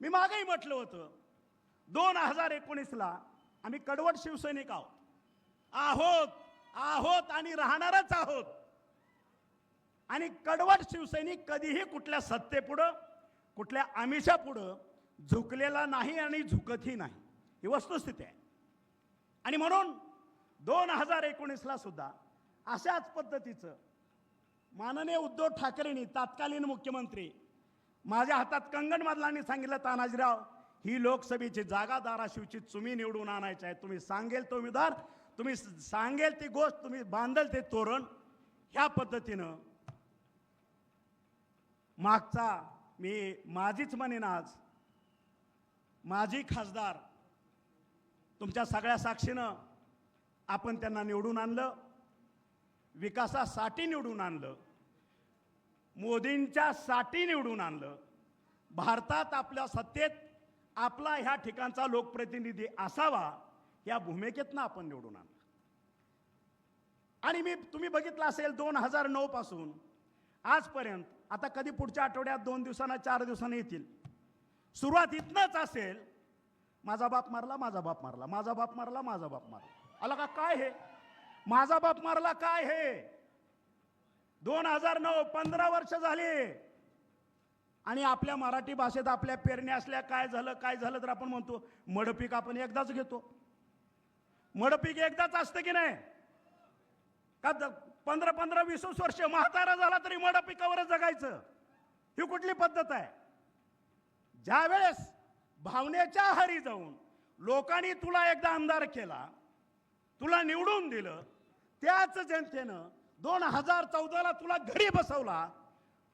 मी मागेही म्हटलं होतं दोन हजार एकोणीसला आम्ही कडवट शिवसैनिक आहोत. आहोत आहोत आणि राहणारच आहोत. आणि कडवट शिवसैनिक कधीही कुठल्या सत्तेपुढं कुठल्या आमिषापुढं झुकलेला नाही आणि झुकतही नाही. ही वस्तुस्थिती आहे. आणि म्हणून दोन हजार एकोणीसला सुद्धा अशाच पद्धतीचं माननीय उद्धव ठाकरेंनी तत्कालीन मुख्यमंत्री माझ्या हातात कंगण मधलांनी सांगितलं तानाजीराव ही लोकसभेची जागा धाराशिवची तुम्ही निवडून आणायची आहे. तुम्ही सांगेल तो उमेदवार तुम्ही सांगेल ती गोष्ट तुम्ही बांधल ते तोरण. ह्या पद्धतीनं मागचा मी माझीच म्हणेन आज माझी खासदार तुमच्या सगळ्या साक्षीनं आपण त्यांना निवडून आणलं विकासासाठी निवडून आणलं मोदींच्या साठी निवडून आणलं. भारतात आपल्या सत्तेत आपला ह्या ठिकाणचा लोकप्रतिनिधी असावा या भूमिकेतनं आपण निवडून आणलं आणि मी तुम्ही बघितलं असेल दोन हजार नऊ पासून आजपर्यंत आता कधी पुढच्या आठवड्यात दोन दिवसांना चार दिवसांनी येतील. सुरुवात इथनंच असेल माझा बाप मारला माझा बाप मारला माझा बाप मारला माझा बाप मारला. आला का काय हे? माझा बाप मारला काय हे? दोन हजार नऊ पंधरा वर्ष झाली. आणि आपल्या मराठी भाषेत आपल्या पेरण्या असल्या काय झालं काय झालं तर आपण म्हणतो मडपीक आपण एकदाच घेतो. मडपीक एकदाच असतं की नाही? का पंधरा पंधरा वीस वीस वर्ष म्हातारा झाला तरी मडपिकावरच जगायचं. ही कुठली पद्धत आहे? ज्या वेळेस भावनेच्या आहारी जाऊन लोकांनी तुला एकदा आमदार केला तुला निवडून दिलं त्याच जनतेनं दोन हजार चौदाला तुला घरी बसवला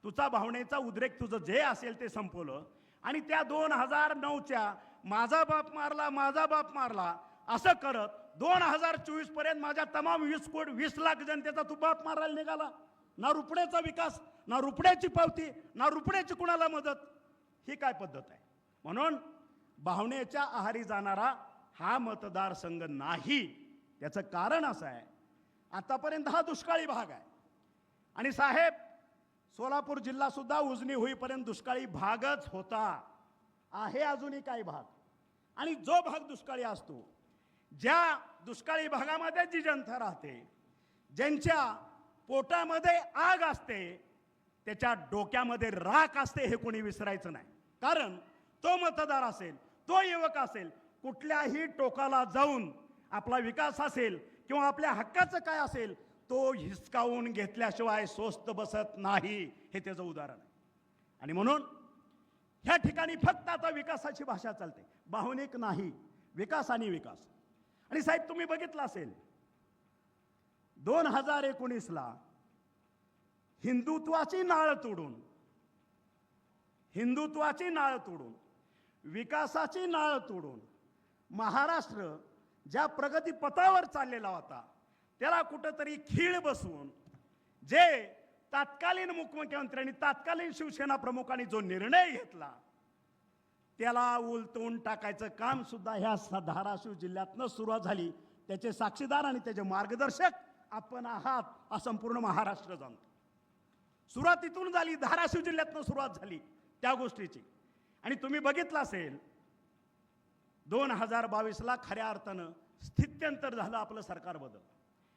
तुझा भावनेचा उद्रेक तुझं जे असेल ते संपवलं. आणि त्या दोन हजार नऊच्या माझा बाप मारला माझा बाप मारला असं करत दोन हजार चोवीसपर्यंत माझ्या तमाम वीस कोट वीस लाख जनतेचा तू बाप मारायला निघाला. ना रुपड्याचा विकास ना रुपड्याची पावती ना रुपड्याची कुणाला मदत? ही काय पद्धत आहे? म्हणून भावनेच्या आहारी जाणारा हा मतदारसंघ नाही. त्याचं कारण असं आहे. आतापर्यंत हा दुष्काळी भाग आहे. आणि साहेब सोलापूर जिल्हा सुद्धा उजनी होईपर्यंत दुष्काळी भागच होता. आहे अजूनही काही भाग. आणि जो भाग दुष्काळी असतो ज्या दुष्काळी भागामध्ये जी जनता राहते ज्यांच्या पोटामध्ये आग असते त्याच्या डोक्यामध्ये राख असते हे कोणी विसरायचं नाही. कारण तो मतदार असेल तो युवक असेल कुठल्याही टोकाला जाऊन आपला विकास असेल किंवा आपल्या हक्काचं काय असेल तो हिसकावून घेतल्याशिवाय स्वस्त बसत नाही हे त्याचं उदाहरण आहे. आणि म्हणून ह्या ठिकाणी फक्त आता विकासाची भाषा चालते. भावनिक नाही विकास आणि विकास. आणि साहेब तुम्ही बघितलं असेल दोन हजार एकोणीसला हिंदुत्वाची नाळ तोडून हिंदुत्वाची नाळ तोडून विकासाची नाळ तोडून महाराष्ट्र ज्या प्रगती पथावर चाललेला होता त्याला कुठंतरी खीळ बसवून जे तत्कालीन मुख्यमंत्र्यांनी तत्कालीन शिवसेना प्रमुखांनी जो निर्णय घेतला त्याला उलटून टाकायचं काम सुद्धा ह्या धाराशिव जिल्ह्यातनं सुरुवात झाली. त्याचे साक्षीदार आणि त्याचे मार्गदर्शक आपण आहात हा संपूर्ण महाराष्ट्र जाणतो. सुरुवात इथून झाली धाराशिव जिल्ह्यातनं सुरुवात झाली त्या गोष्टीची. आणि तुम्ही बघितलं असेल दोन हजार बावीसला खऱ्या अर्थानं स्थित्यंतर झालं आपलं सरकार बदल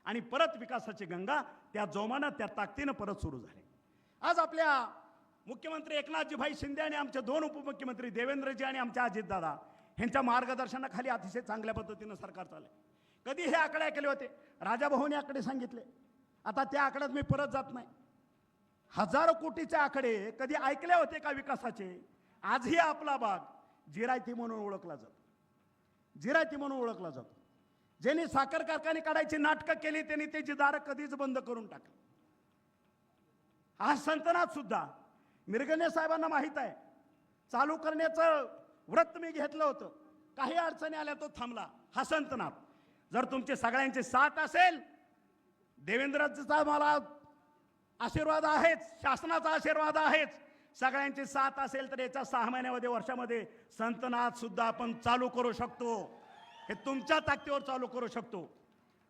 आणि परत विकासाची गंगा त्या जोमानं त्या ताकदीनं परत सुरू झाली. आज आपल्या मुख्यमंत्री एकनाथजीभाई शिंदे आणि आमचे दोन उपमुख्यमंत्री देवेंद्रजी आणि आमच्या अजितदादा ह्यांच्या मार्गदर्शनाखाली अतिशय चांगल्या पद्धतीनं सरकार चाललंय. कधी हे आकडे ऐकले होते? राजाभाऊने आकडे सांगितले. आता त्या आकड्यात मी परत जात नाही. हजारो कोटीचे आकडे कधी ऐकले होते का विकासाचे? आजही आपला भाग जिरायती म्हणून ओळखला जातो. जिरायती म्हणून ओळखला जातो. ज्यांनी साखर कारखाने काढायची नाटकं केली त्यांनी त्याची दारं कधीच बंद करून टाकली. हा संतनाथ सुद्धा मिरगणे साहेबांना माहीत आहे चालू करण्याचं व्रत मी घेतलं होतं. काही अडचणी आल्या तो थांबला. हा संतनाथ. जर तुमचे सगळ्यांचे साथ असेल देवेंद्रचा मला आशीर्वाद आहेच शासनाचा आशीर्वाद आहेच. सगळ्यांची साथ असेल तर याच्या सहा महिन्यामध्ये वर्षामध्ये संतनाथ सुद्धा आपण चालू करू शकतो. हे तुमच्या ताकदीवर चालू करू शकतो.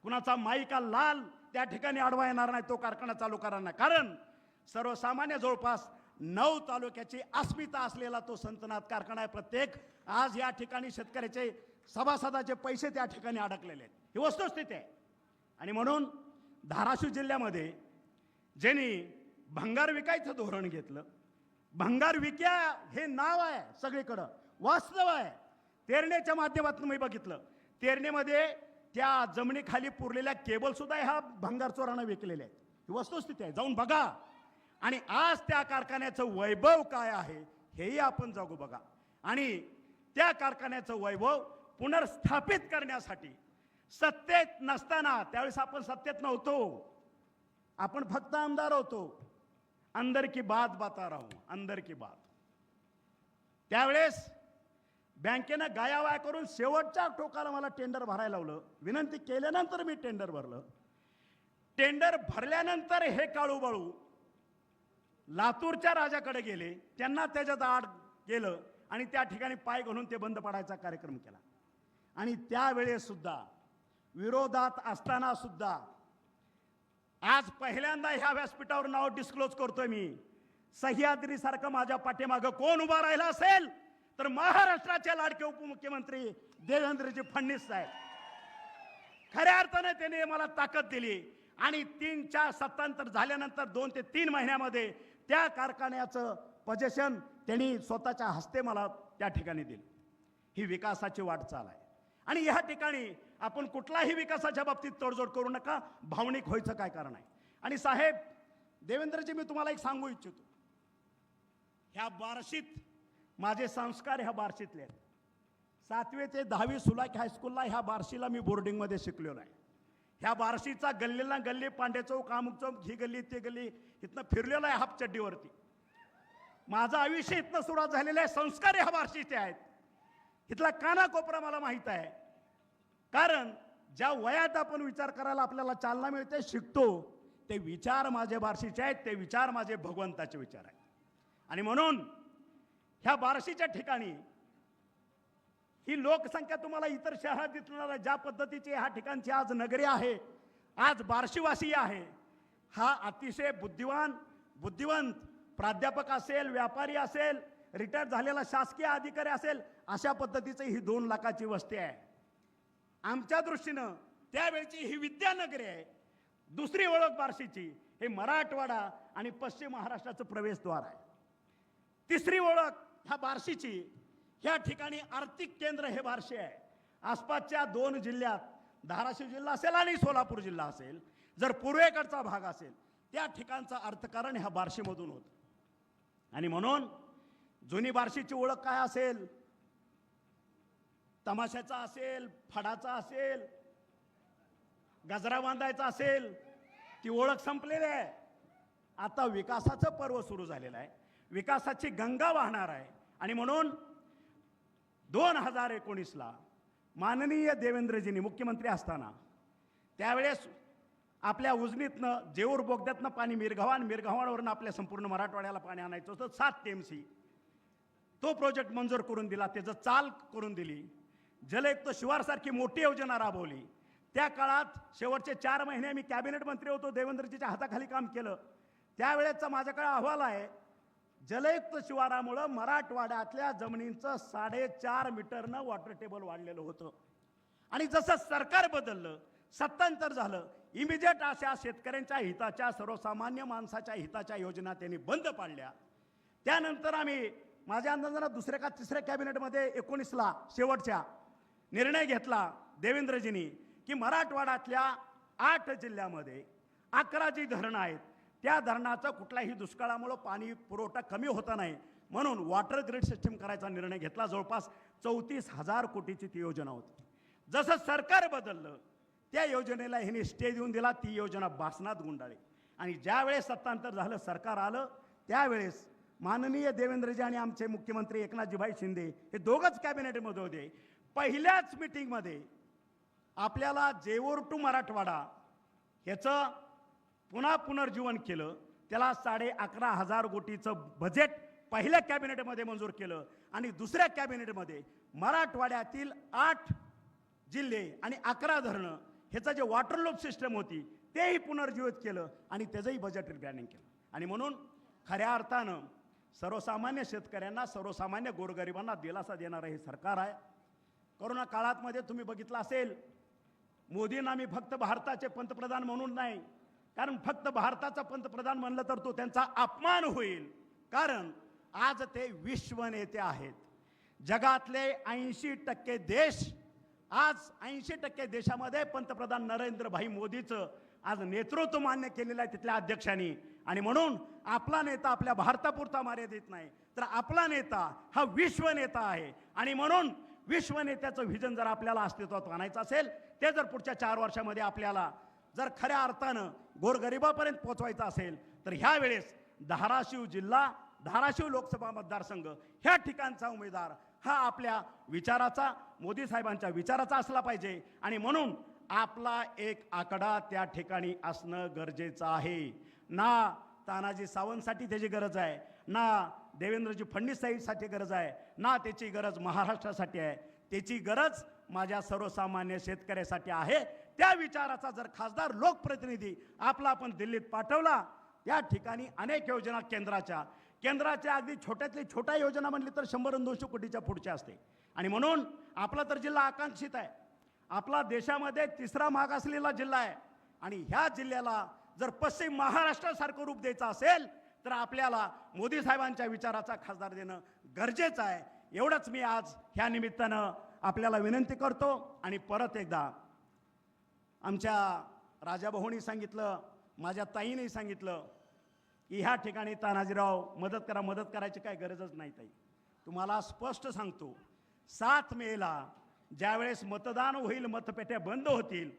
कुणाचा माईका लाल त्या ठिकाणी अडवा येणार नाही तो कारखाना चालू करणार नाही. कारण सर्वसामान्य जवळपास नऊ तालुक्याची अस्मिता असलेला तो संतनाथ कारखाना आहे. प्रत्येक आज या ठिकाणी शेतकऱ्याचे सभासदाचे पैसे त्या ठिकाणी अडकलेले आहेत. ही वस्तुस्थिती आहे. आणि म्हणून धाराशिव जिल्ह्यामध्ये ज्यांनी भंगार विकायचं धोरण घेतलं भंगार विक्या हे नाव आहे सगळीकडं. वास्तव आहे. तेरणेच्या माध्यमातून मी बघितलं. तेरणेमध्ये त्या जमिनीखाली पुरलेल्या केबल सुद्धा ह्या भंगार चोरानं विकलेल्या आहेत. ही वस्तुस्थिती आहे. जाऊन बघा. आणि आज त्या कारखान्याचं वैभव काय आहे हेही आपण जागू बघा. आणि त्या कारखान्याचं वैभव पुनर्स्थापित करण्यासाठी सत्तेत नसताना त्यावेळेस आपण सत्तेत नव्हतो. आपण फक्त आमदार होतो. अंदर की बात बाता राहू अंदर की बात. त्यावेळेस बँकेनं गायावाय करून शेवटच्या टोकाला मला टेंडर भरायला लावलं. विनंती केल्यानंतर मी टेंडर भरलं. टेंडर भरल्यानंतर हे काळूबाळू लातूरच्या राजाकडे गेले. त्यांना त्याच्यात आड गेलं आणि त्या ठिकाणी पाय घालून ते बंद पडायचा कार्यक्रम केला. आणि त्यावेळेस सुद्धा विरोधात असताना सुद्धा आज पहिल्यांदा ह्या व्यासपीठावर नाव डिस्क्लोज करतोय मी. सह्याद्रीसारखं माझ्या पाठीमागं कोण उभा राहिला असेल? तर महाराष्ट्राचे लाडके उपमुख्यमंत्री देवेंद्रजी फडणवीस साहेब. खऱ्या अर्थाने त्याने मला ताकद दिली आणि तीन चार सत्तांतर झाल्यानंतर दोन ते तीन महिन्यामध्ये त्या कारखान्याचं पजेशन त्यांनी स्वतःच्या हस्ते मला त्या ठिकाणी दिलं. ही विकासाची वाटचाल आहे. आणि ह्या ठिकाणी आपण कुठलाही विकासाच्या बाबतीत तडजोड करू नका भावनिक व्हायचं काय कारण आहे. आणि साहेब देवेंद्रजी मी तुम्हाला एक सांगू इच्छितो. ह्या बार्शीत माझे संस्कार ह्या बार्शीतले आहेत. सातवे ते दहावी सुलाक हायस्कूलला ह्या बार्शीला मी बोर्डिंगमध्ये शिकलेलो आहे. ह्या बार्शीचा गल्लीला गल्ली पांडे चौक अमुक चौक ही गल्ली ती गल्ली इथनं फिरलेलो आहे हापचड्डीवरती. माझं आयुष्य इथनं सुरुवात झालेलं आहे संस्कार ह्या बार्शीचे आहेत. इथला कानाकोपरा मला माहीत आहे. कारण ज्या वयात आपण विचार करायला आपल्याला चालना मिळते शिकतो ते विचार माझे बार्शीचे आहेत ते विचार माझे भगवंताचे विचार आहेत. आणि म्हणून ह्या बार्शीच्या ठिकाणी. ही लोकसंख्या तुम्हाला इतर शहरात दिसणार ज्या पद्धतीची ह्या ठिकाणची आज नगरी आहे आज बार्शीवासी आहे हा अतिशय बुद्धिवान बुद्धिवंत प्राध्यापक असेल व्यापारी असेल रिटायर झालेला शासकीय अधिकारी असेल अशा पद्धतीचं ही दोन लाखाची वस्ती आहे. आमच्या दृष्टीनं त्यावेळची ही विद्यानगरी आहे. दुसरी ओळख बार्शीची हे मराठवाडा आणि पश्चिम महाराष्ट्राचं प्रवेशद्वार आहे. तिसरी ओळख ह्या बार्शीची ह्या ठिकाणी आर्थिक केंद्र हे बार्शी आहे. आसपासच्या दोन जिल्ह्यात धाराशिव जिल्हा असेल आणि सोलापूर जिल्हा असेल जर पूर्वेकडचा भाग असेल त्या ठिकाणचं अर्थकारण ह्या बार्शीमधून होतं. आणि म्हणून जुनी बार्शीची ओळख काय असेल? तमाशाचा असेल फडाचा असेल गजरा बांधायचा असेल ती ओळख संपलेली आहे. आता विकासाचं पर्व सुरू झालेलं आहे. विकासाची गंगा वाहणार आहे. आणि म्हणून दोन हजार एकोणीसला माननीय देवेंद्रजींनी मुख्यमंत्री असताना त्यावेळेस आपल्या उजनीतनं जेऊर बोगद्यातनं पाणी मिरघवान मिरगावांवरून आपल्या संपूर्ण मराठवाड्याला पाणी आणायचं होतं. सात टीएमसी तो प्रोजेक्ट मंजूर करून दिला. त्याचं चाल करून दिली. जलयुक्त शिवारसारखी मोठी योजना राबवली. त्या काळात शेवटचे चार महिने मी कॅबिनेट मंत्री होतो. देवेंद्रजीच्या हाताखाली काम केलं. त्यावेळेचा माझ्याकडे अहवाल आहे. जलयुक्त शिवारामुळं मराठवाड्यातल्या जमिनींचं साडेचार मीटरनं वॉटर टेबल वाढलेलं होतं. आणि जसं सरकार बदललं सत्तांतर झालं इमिजिएट अशा शेतकऱ्यांच्या हिताच्या सर्वसामान्य माणसाच्या हिताच्या योजना त्यांनी बंद पाडल्या. त्यानंतर आम्ही माझ्या अंदाजानं दुसऱ्या का तिसऱ्या कॅबिनेटमध्ये एकोणीसला शेवटच्या निर्णय घेतला देवेंद्रजींनी की मराठवाड्यातल्या आठ जिल्ह्यामध्ये अकरा जी धरणं आहेत. त्या धरणाचं कुठल्याही दुष्काळामुळं पाणी पुरवठा कमी होता नाही. म्हणून वॉटर ग्रीड सिस्टीम करायचा निर्णय घेतला. जवळपास चौतीस हजार कोटीची ती योजना होती. जसं सरकार बदललं त्या योजनेला ह्यांनी स्टे देऊन दिला. ती योजना बासनात गुंडाळी. आणि ज्यावेळेस सत्तांतर झालं सरकार आलं त्यावेळेस माननीय देवेंद्रजी आणि आमचे मुख्यमंत्री एकनाथजीभाई शिंदे हे दोघंच कॅबिनेटमध्ये होते. पहिल्याच मिटिंगमध्ये आपल्याला जेवूर टू मराठवाडा ह्याचं पुन्हा पुनर्जीवन केलं त्याला साडे अकरा हजार कोटीचं बजेट पहिल्या कॅबिनेटमध्ये मंजूर केलं आणि दुसऱ्या कॅबिनेटमध्ये मराठवाड्यातील आठ जिल्हे आणि अकरा धरणं ह्याचं जे वॉटरलूप सिस्टम होती तेही पुनर्जीवित केलं आणि त्याचंही बजेट रिप्लॅनिंग केलं. आणि म्हणून खऱ्या अर्थानं सर्वसामान्य शेतकऱ्यांना सर्वसामान्य गोरगरिबांना दिलासा देणारं हे सरकार आहे. कोरोना काळातमध्ये तुम्ही बघितलं असेल मोदींना मी फक्त भारताचे पंतप्रधान म्हणून नाही कारण फक्त भारताचा पंतप्रधान म्हणलं तर तो त्यांचा अपमान होईल. कारण आज ते विश्वनेते आहेत. जगातले ऐंशी टक्के देश आज ऐंशी टक्के देशामध्ये पंतप्रधान नरेंद्रभाई मोदीचं आज नेतृत्व मान्य केलेलं आहे तिथल्या अध्यक्षांनी. आणि म्हणून आपला नेता आपल्या भारतापुरता मर्यादित नाही. तर आपला नेता हा विश्वनेता आहे. आणि म्हणून विश्वनेत्याचं व्हिजन जर आपल्याला अस्तित्वात आणायचं असेल ते जर पुढच्या चार वर्षामध्ये आपल्याला जर खऱ्या अर्थानं गोरगरिबापर्यंत पोहोचवायचं असेल तर ह्या वेळेस धाराशिव जिल्हा धाराशिव लोकसभा मतदारसंघ ह्या ठिकाणचा उमेदवार हा आपल्या विचाराचा मोदी साहेबांच्या विचाराचा असला पाहिजे. आणि म्हणून आपला एक आकडा त्या ठिकाणी असणं गरजेचं आहे. ना तानाजी सावंतसाठी त्याची गरज आहे ना देवेंद्रजी फडणवीस साहेबसाठी गरज आहे ना त्याची गरज महाराष्ट्रासाठी आहे. त्याची गरज माझ्या सर्वसामान्य शेतकऱ्यासाठी आहे. त्या विचाराचा जर खासदार लोकप्रतिनिधी आपला आपण दिल्लीत पाठवला या ठिकाणी अनेक योजना केंद्राच्या. केंद्राच्या अगदी छोट्यातली छोट्या योजना म्हणली तर शंभर दोनशे कोटीच्या पुढच्या असते. आणि म्हणून आपला तर जिल्हा आकांक्षित आहे. आपला देशामध्ये तिसरा माग असलेला जिल्हा आहे. आणि ह्या जिल्ह्याला जर पश्चिम महाराष्ट्रासारखं रूप द्यायचं असेल तर आपल्याला मोदी साहेबांच्या विचाराचा खासदार देणं गरजेचं आहे. एवढंच मी आज ह्या निमित्तानं आपल्याला विनंती करतो आणि परत एकदा आमच्या राजाभाऊनी सांगितलं माझ्या ताईने सांगितलं की ह्या ठिकाणी तानाजीराव मदत करा मदत करायची काय गरजच नाही ताई. तुम्हाला स्पष्ट सांगतो सात मेला ज्यावेळेस मतदान होईल मतपेट्या बंद होतील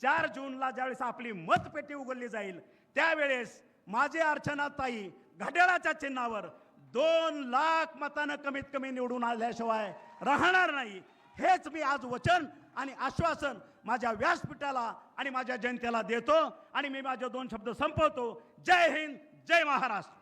चार जूनला ज्यावेळेस आपली मतपेटी उघडली जाईल त्यावेळेस माझे अर्चना ताई घड्याळाच्या चिन्हावर दोन लाख मतानं कमीत कमी निवडून आल्याशिवाय राहणार नाही. हेच मी आज वचन आणि आश्वासन माझ्या व्यासपीठाला आणि माझ्या जनतेला देतो आणि मी माझे दोन शब्द संपवतो. जय हिंद जय महाराष्ट्र.